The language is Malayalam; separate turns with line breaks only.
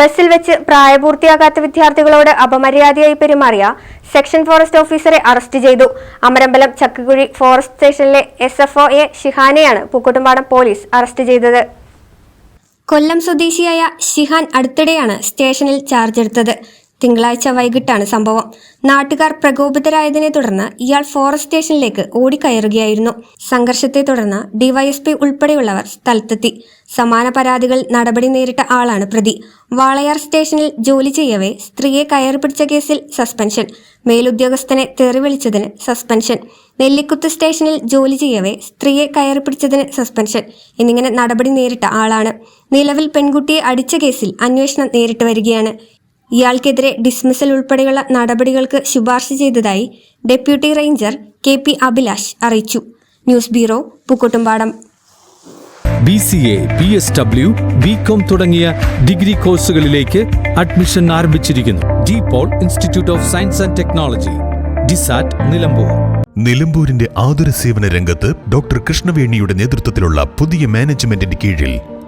ബസ്സിൽ വെച്ച് പ്രായപൂർത്തിയാകാത്ത വിദ്യാർത്ഥികളോട് അപമര്യാദയായി പെരുമാറിയ സെക്ഷൻ ഫോറസ്റ്റ് ഓഫീസറെ അറസ്റ്റ് ചെയ്തു. അമരമ്പലം ചക്കുകുഴി ഫോറസ്റ്റ് സ്റ്റേഷനിലെ എസ് എഫ് ഒ എ ഷിഹാനെയാണ് പൂക്കോട്ടുംപാടം പോലീസ് അറസ്റ്റ് ചെയ്തത്. കൊല്ലം സ്വദേശിയായ ഷിഹാൻ അടുത്തിടെയാണ് സ്റ്റേഷനിൽ ചാർജ് എടുത്തത്. തിങ്കളാഴ്ച വൈകിട്ടാണ് സംഭവം. നാട്ടുകാർ പ്രകോപിതരായതിനെ തുടർന്ന് ഇയാൾ ഫോറസ്റ്റ് സ്റ്റേഷനിലേക്ക് ഓടിക്കയറുകയായിരുന്നു. സംഘർഷത്തെ തുടർന്ന് ഡിവൈഎസ്പി ഉൾപ്പെടെയുള്ളവർ സ്ഥലത്തെത്തി. സമാന പരാതികൾ നടപടി നേരിട്ട ആളാണ് പ്രതി. വാളയാർ സ്റ്റേഷനിൽ ജോലി ചെയ്യവേ സ്ത്രീയെ കയറി പിടിച്ച കേസിൽ സസ്പെൻഷൻ മേലുദ്യോഗസ്ഥനെ തെറിവിളിച്ചതിന് സസ്പെൻഷൻ നെല്ലിക്കുത്ത് സ്റ്റേഷനിൽ ജോലി ചെയ്യവേ സ്ത്രീയെ കയറി പിടിച്ചതിന് സസ്പെൻഷൻ എന്നിങ്ങനെ നടപടി നേരിട്ട ആളാണ്. നിലവിൽ പെൺകുട്ടിയെ അടിച്ച കേസിൽ അന്വേഷണം നേരിട്ട് വരികയാണ്. ഇയാൾക്കെതിരെ ഡിസ്മിസൽ ഉൾപ്പെടെയുള്ള നടപടികൾക്ക് ശുപാർശ ചെയ്തതായി deputy ranger K P Abhilash അറിയിച്ചു. News bureau Pookkottumpadam.
B C A B S W B com തുടങ്ങിയ ഡിഗ്രി കോഴ്സുകളിലേക്ക് അഡ്മിഷൻ ആരംഭിച്ചിരിക്കുന്നു. De Paul institute of science and technology DISAT Nilambur.
നിലമ്പൂരിന്റെ ആതുര സേവന രംഗത്ത് ഡോക്ടർ കൃഷ്ണവേണിയുടെ നേതൃത്വത്തിലുള്ള പുതിയ മാനേജ്മെന്റിന് കീഴിൽ